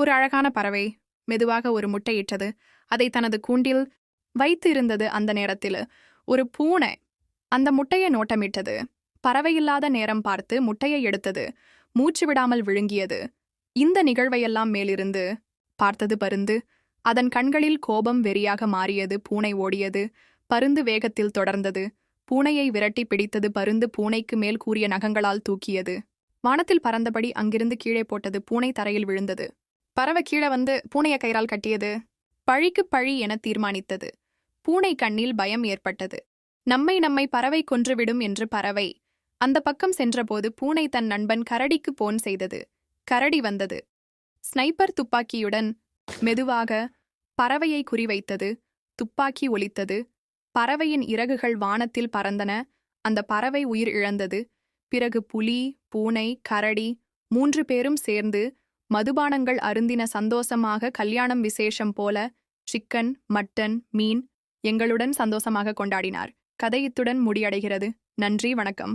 ஒரு அழகான பறவை மெதுவாக ஒரு முட்டையிட்டது. அதை தனது கூண்டில் வைத்து இருந்தது அந்த நேரத்தில். ஒரு பூனை அந்த முட்டையை நோட்டமிட்டது. பறவையில்லாத நேரம் பார்த்து முட்டையை எடுத்தது. மூச்சு விடாமல் விழுங்கியது. இந்த நிகழ்வையெல்லாம் மேலிருந்து பார்த்தது பருந்து. அதன் கண்களில் கோபம் வெறியாக மாறியது. பூனை ஓடியது. பருந்து வேகத்தில் தொடர்ந்தது. பூனையை விரட்டி பிடித்தது பருந்து பூனைக்கு மேல் கூறிய நகங்களால் தூக்கியது. வானத்தில் பறந்தபடி அங்கிருந்து கீழே போட்டது பூனை தரையில் விழுந்தது. பறவை கீழே வந்து பூனைய கயிறால் கட்டியது. பழிக்கு பழி என தீர்மானித்தது. பூனை கண்ணில் பயம் ஏற்பட்டது. நம்மை நம்மை பறவை கொன்றுவிடும் என்று பறவை. அந்த பக்கம் சென்றபோது பூனை தன் நண்பன் கரடிக்கு போன் செய்தது. கரடி வந்தது. ஸ்னைப்பர் துப்பாக்கியுடன் மெதுவாக பறவையை குறிவைத்தது. துப்பாக்கி ஒலித்தது. பறவையின் இறகுகள் வானத்தில் பறந்தன. அந்த பறவை உயிர் இழந்தது. பிறகு புலி பூனை கரடி மூன்று பேரும் சேர்ந்து மதுபானங்கள் அருந்தின சந்தோஷமாக கல்யாணம் விசேஷம் போல சிக்கன் மட்டன் மீன் எங்களுடன் சந்தோஷமாக கொண்டாடினார். கதை இத்துடன் நன்றி வணக்கம்.